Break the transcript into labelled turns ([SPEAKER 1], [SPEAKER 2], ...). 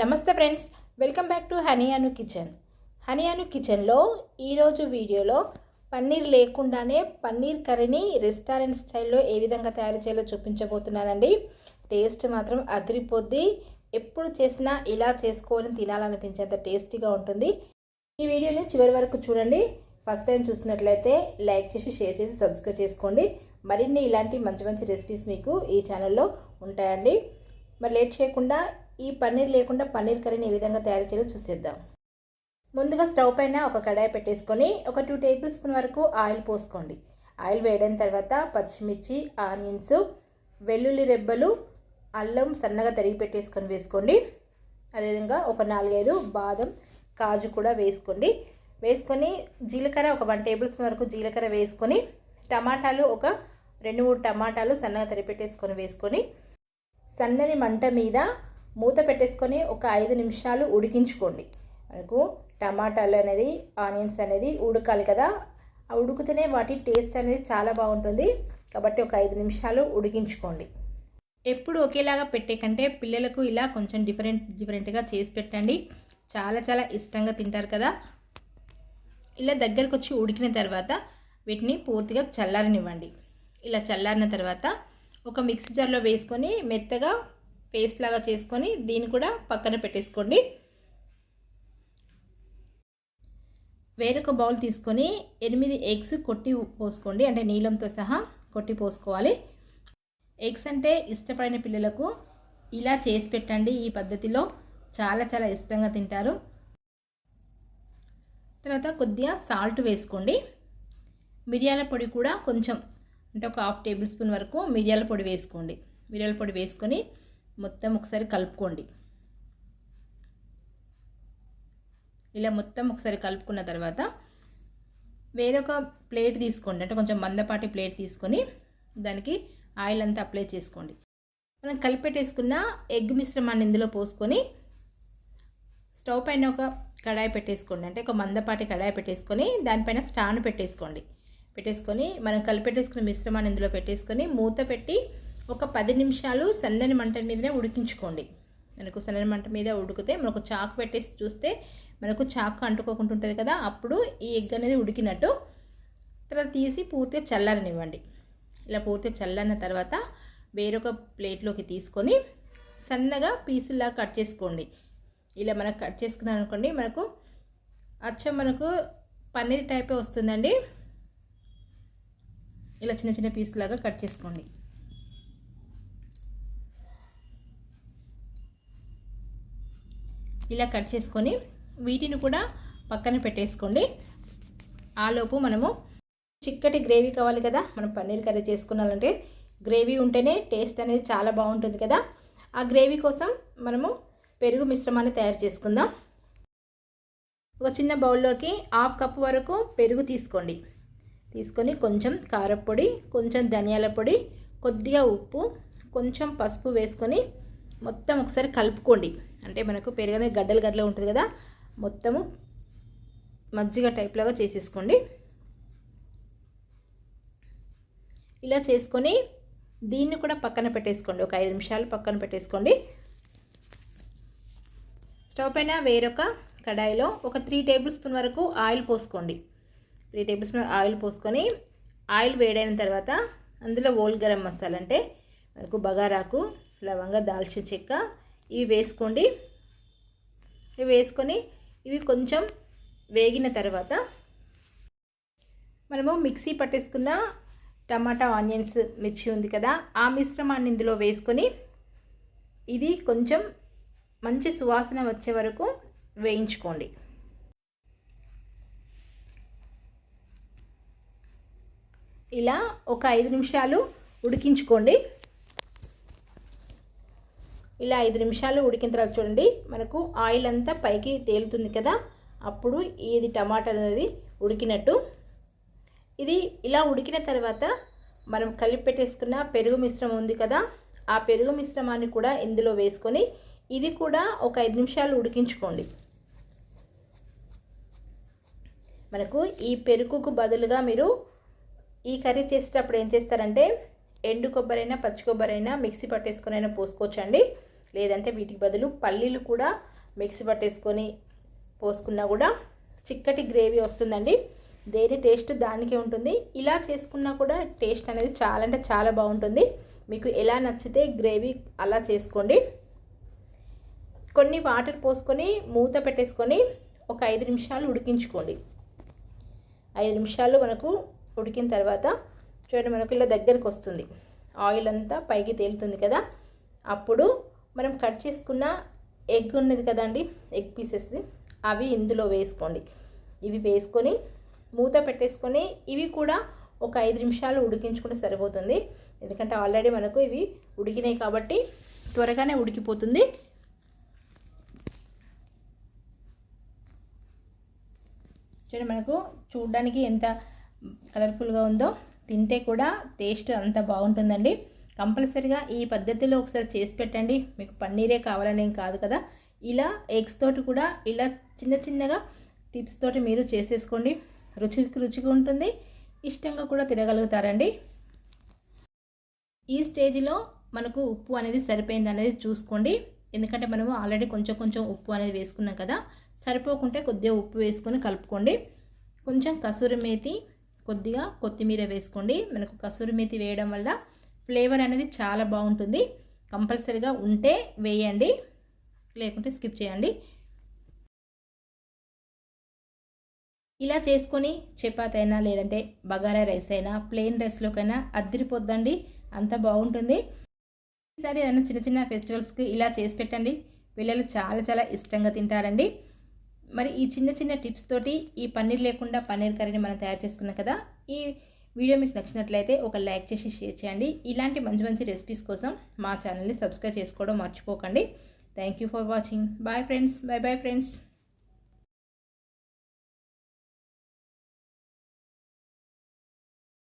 [SPEAKER 1] నమస్తే friends welcome back to honey Anu kitchen. Honey Anu కిచెన్లో ఈరోజు వీడియోలో పన్నీర్ లేకుండానే పన్నీర్ కర్రీని రెస్టారెంట్ స్టైల్లో ఏ విధంగా తయారు చేయాలో చూపించబోతున్నానండి. టేస్ట్ మాత్రం అదిరిపోద్ది. ఎప్పుడు చేసినా ఇలా చేసుకోవాలని తినాలనిపించేంత టేస్టీగా ఉంటుంది. ఈ వీడియోని చివరి వరకు చూడండి. ఫస్ట్ టైం చూసినట్లయితే లైక్ చేసి షేర్ చేసి సబ్స్క్రైబ్ చేసుకోండి. మరిన్ని ఇలాంటి మంచి మంచి రెసిపీస్ మీకు ఈ ఛానల్లో ఉంటాయండి. మరి లేట్ చేయకుండా ఈ పన్నీర్ లేకుండా పన్నీర్ కర్రీని ఏ విధంగా తయారు చేయాలో చూసేద్దాం. ముందుగా స్టవ్ పైన ఒక కడాయి పెట్టేసుకొని ఒక టూ టేబుల్ స్పూన్ వరకు ఆయిల్ పోసుకోండి. ఆయిల్ వేయడం తర్వాత పచ్చిమిర్చి ఆనియన్స్ వెల్లుల్లి రెబ్బలు అల్లం సన్నగా తరిగి పెట్టేసుకొని వేసుకోండి. అదేవిధంగా ఒక నాలుగైదు బాదం కాజు కూడా వేసుకోండి. వేసుకొని జీలకర్ర ఒక వన్ టేబుల్ స్పూన్ వరకు జీలకర్ర వేసుకొని టమాటాలు ఒక రెండు మూడు టమాటాలు సన్నగా తరిగి పెట్టేసుకొని వేసుకొని సన్నని మంట మీద మూత పెట్టేసుకొని ఒక ఐదు నిమిషాలు ఉడికించుకోండి. మనకు టమాటాలు అనేది ఆనియన్స్ అనేది ఉడకాలి కదా. ఆ ఉడికితేనే వాటి టేస్ట్ అనేది చాలా బాగుంటుంది. కాబట్టి ఒక ఐదు నిమిషాలు ఉడికించుకోండి. ఎప్పుడు ఒకేలాగా పెట్టే కంటే పిల్లలకు ఇలా కొంచెం డిఫరెంట్ డిఫరెంట్గా చేసి పెట్టండి. చాలా చాలా ఇష్టంగా తింటారు కదా. ఇలా దగ్గరకు వచ్చి ఉడికిన తర్వాత వీటిని పూర్తిగా చల్లారనివ్వండి. ఇలా చల్లారిన తర్వాత ఒక మిక్సీ జార్లో వేసుకొని మెత్తగా పేస్ట్ లాగా చేసుకొని దీన్ని కూడా పక్కన పెట్టేసుకోండి. వేరొక బౌల్ తీసుకొని ఎనిమిది ఎగ్స్ కొట్టి పోసుకోండి. అంటే నీళ్ళంతో సహా కొట్టి పోసుకోవాలి. ఎగ్స్ అంటే ఇష్టపడిన పిల్లలకు ఇలా చేసి పెట్టండి. ఈ పద్ధతిలో చాలా చాలా ఇష్టంగా తింటారు. తర్వాత కొద్దిగా సాల్ట్ వేసుకోండి. మిరియాల పొడి కూడా కొంచెం అంటే ఒక హాఫ్ టేబుల్ స్పూన్ వరకు మిరియాల పొడి వేసుకోండి. మిరియాల పొడి వేసుకొని మొత్తం ఒకసారి కలుపుకోండి. ఇలా మొత్తం ఒకసారి కలుపుకున్న తర్వాత వేరొక ప్లేట్ తీసుకోండి. అంటే కొంచెం మందపాటి ప్లేట్ తీసుకొని దానికి ఆయిల్ అంతా అప్లై చేసుకోండి. మనం కలిపెట్టేసుకున్న ఎగ్ మిశ్రమాన్ని ఇందులో పోసుకొని స్టవ్ పైన ఒక కడాయి పెట్టేసుకోండి. అంటే ఒక మందపాటి కడాయి పెట్టేసుకొని దానిపైన స్టాండ్ పెట్టేసుకోండి. పెట్టేసుకొని మనం కలిపెట్టేసుకున్న మిశ్రమాన్ని ఇందులో పెట్టేసుకొని మూత పెట్టి ఒక పది నిమిషాలు సన్నని మంట మీదనే ఉడికించుకోండి. మనకు సన్నని మంట మీద ఉడికితే మనకు చాకు పెట్టేసి చూస్తే మనకు చాకు అంటుకోకుండా ఉంటుంది కదా అప్పుడు ఈ ఎగ్ అనేది ఉడికినట్టు తర్వాత తీసి పూర్తిగా చల్లారనివ్వండి. ఇలా పూర్తిగా చల్లన్న తర్వాత వేరొక ప్లేట్లోకి తీసుకొని సన్నగా పీసులా కట్ చేసుకోండి. ఇలా మనకు కట్ చేసుకున్నాం అనుకోండి మనకు అచ్చం మనకు పన్నీర్ టైపే వస్తుందండి. ఇలా చిన్న చిన్న పీసులాగా కట్ చేసుకోండి. ఇలా కట్ చేసుకొని వీటిని కూడా పక్కన పెట్టేసుకోండి. ఆలోపు మనము చిక్కటి గ్రేవీ కావాలి కదా మనం పన్నీర్ కర్రీ చేసుకున్నామంటే గ్రేవీ ఉంటేనే టేస్ట్ అనేది చాలా బాగుంటుంది కదా. ఆ గ్రేవీ కోసం మనము పెరుగు మిశ్రమాన్ని తయారు చేసుకుందాం. ఒక చిన్న బౌల్లోకి హాఫ్ కప్ వరకు పెరుగు తీసుకోండి. తీసుకొని కొంచెం కారపొడి కొంచెం ధనియాల పొడి కొద్దిగా ఉప్పు కొంచెం పసుపు వేసుకొని మొత్తం ఒకసారి కలుపుకోండి. అంటే మనకు పెరగనే గడ్డలు గడ్డలు ఉంటుంది కదా మొత్తము మజ్జిగ టైప్లాగా చేసేసుకోండి. ఇలా చేసుకొని దీన్ని కూడా పక్కన పెట్టేసుకోండి. ఒక ఐదు నిమిషాలు పక్కన పెట్టేసుకోండి. స్టవ్ పైన వేరొక కడాయిలో ఒక త్రీ టేబుల్ స్పూన్ వరకు ఆయిల్ పోసుకోండి. త్రీ టేబుల్ స్పూన్ ఆయిల్ పోసుకొని ఆయిల్ వేడైన తర్వాత అందులో ఓల్ గరం మసాలా అంటే మనకు బగారాకు లవంగ దాల్చిన చెక్క ఇవి వేసుకోండి. ఇవి వేసుకొని ఇవి కొంచెం వేగిన తర్వాత మనము మిక్సీ పట్టేసుకున్న టమాటా ఆనియన్స్ మిర్చి ఉంది కదా ఆ మిశ్రమాన్ని ఇందులో వేసుకొని ఇది కొంచెం మంచి సువాసన వచ్చే వరకు వేయించుకోండి. ఇలా ఒక ఐదు నిమిషాలు ఉడికించుకోండి. ఇలా ఐదు నిమిషాలు ఉడికిన తర్వాత చూడండి మనకు ఆయిల్ అంతా పైకి తేలుతుంది కదా అప్పుడు ఇది టమాటా అనేది ఉడికినట్టు. ఇది ఇలా ఉడికిన తర్వాత మనం కలిపి పెట్టేసుకున్న పెరుగు మిశ్రమం ఉంది కదా ఆ పెరుగు మిశ్రమాన్ని కూడా ఇందులో వేసుకొని ఇది కూడా ఒక ఐదు నిమిషాలు ఉడికించుకోండి. మనకు ఈ పెరుగుకు బదులుగా మీరు ఈ కర్రీ చేసేటప్పుడు ఏం చేస్తారంటే ఎండు కొబ్బరైనా పచ్చి కొబ్బరైనా మిక్సీ పట్టేసుకొని అయినా పోసుకోవచ్చండి. లేదంటే వీటికి బదులు పల్లీలు కూడా మిక్సీ పట్టేసుకొని పోసుకున్నా కూడా చిక్కటి గ్రేవీ వస్తుందండి. దేని టేస్ట్ దానికే ఉంటుంది. ఇలా చేసుకున్నా కూడా టేస్ట్ అనేది చాలా అంటే చాలా బాగుంటుంది. మీకు ఎలా నచ్చితే గ్రేవీ అలా చేసుకోండి. కొన్ని వాటర్ పోసుకొని మూత పెట్టేసుకొని ఒక ఐదు నిమిషాలు ఉడికించుకోండి. ఐదు నిమిషాలు మనకు ఉడికిన తర్వాత చూడండి మనకు ఇలా దగ్గరకు వస్తుంది. ఆయిల్ అంతా పైకి తేలుతుంది కదా. అప్పుడు మనం కట్ చేసుకున్న ఎగ్ ఉన్నది కదండి ఎగ్ పీసెస్ అవి ఇందులో వేసుకోండి. ఇవి వేసుకొని మూత పెట్టేసుకొని ఇవి కూడా ఒక ఐదు నిమిషాలు ఉడికించుకుంటే సరిపోతుంది. ఎందుకంటే ఆల్రెడీ మనకు ఇవి ఉడికినాయి కాబట్టి త్వరగానే ఉడికిపోతుంది. చూడండి మనకు చూడడానికి ఎంత కలర్ఫుల్గా ఉందో తింటే కూడా టేస్ట్ అంత బాగుంటుందండి. కంపల్సరిగా ఈ పద్ధతిలో ఒకసారి చేసి పెట్టండి. మీకు పన్నీరే కావాలనేం కాదు కదా. ఇలా ఎగ్స్ తోటి కూడా ఇలా చిన్న చిన్నగా టిప్స్ తోటి మీరు చేసేసుకోండి. రుచికి రుచిగా ఉంటుంది. ఇష్టంగా కూడా తినగలుగుతారండి. ఈ స్టేజ్లో మనకు ఉప్పు అనేది సరిపోయింది అనేది చూసుకోండి. ఎందుకంటే మనము ఆల్రెడీ కొంచెం కొంచెం ఉప్పు అనేది వేసుకున్నాం కదా. సరిపోకుంటే కొద్దిగా ఉప్పు వేసుకొని కలుపుకోండి. కొంచెం కసూరి మేతి కొద్దిగా కొత్తిమీర వేసుకోండి. మనకు కసూరి మేతి వేయడం వల్ల ఫ్లేవర్ అనేది చాలా బాగుంటుంది. కంపల్సరీగా ఉంటే వేయండి. లేకుంటే స్కిప్ చేయండి. ఇలా చేసుకొని చపాతి అయినా లేదంటే బగారా రైస్ అయినా ప్లెయిన్ రైస్లోకైనా అద్దరిపోద్దండి. అంత బాగుంటుంది. ఈసారి ఏదైనా చిన్న చిన్న ఫెస్టివల్స్కి ఇలా చేసి పెట్టండి. పిల్లలు చాలా చాలా ఇష్టంగా తింటారండి. మరి ఈ చిన్న చిన్న టిప్స్ తోటి ఈ పన్నీర్ లేకుండా పన్నీర్ కర్రీని మనం తయారు చేసుకున్నాం కదా ఈ వీడియో మీకు నచ్చినట్లయితే ఒక లైక్ చేసి షేర్ చేయండి. ఇలాంటి మంచి మంచి రెసిపీస్ కోసం మా ఛానల్ని సబ్స్క్రైబ్ చేసుకోవడం మర్చిపోకండి. Thank you for watching bye friends bye bye friends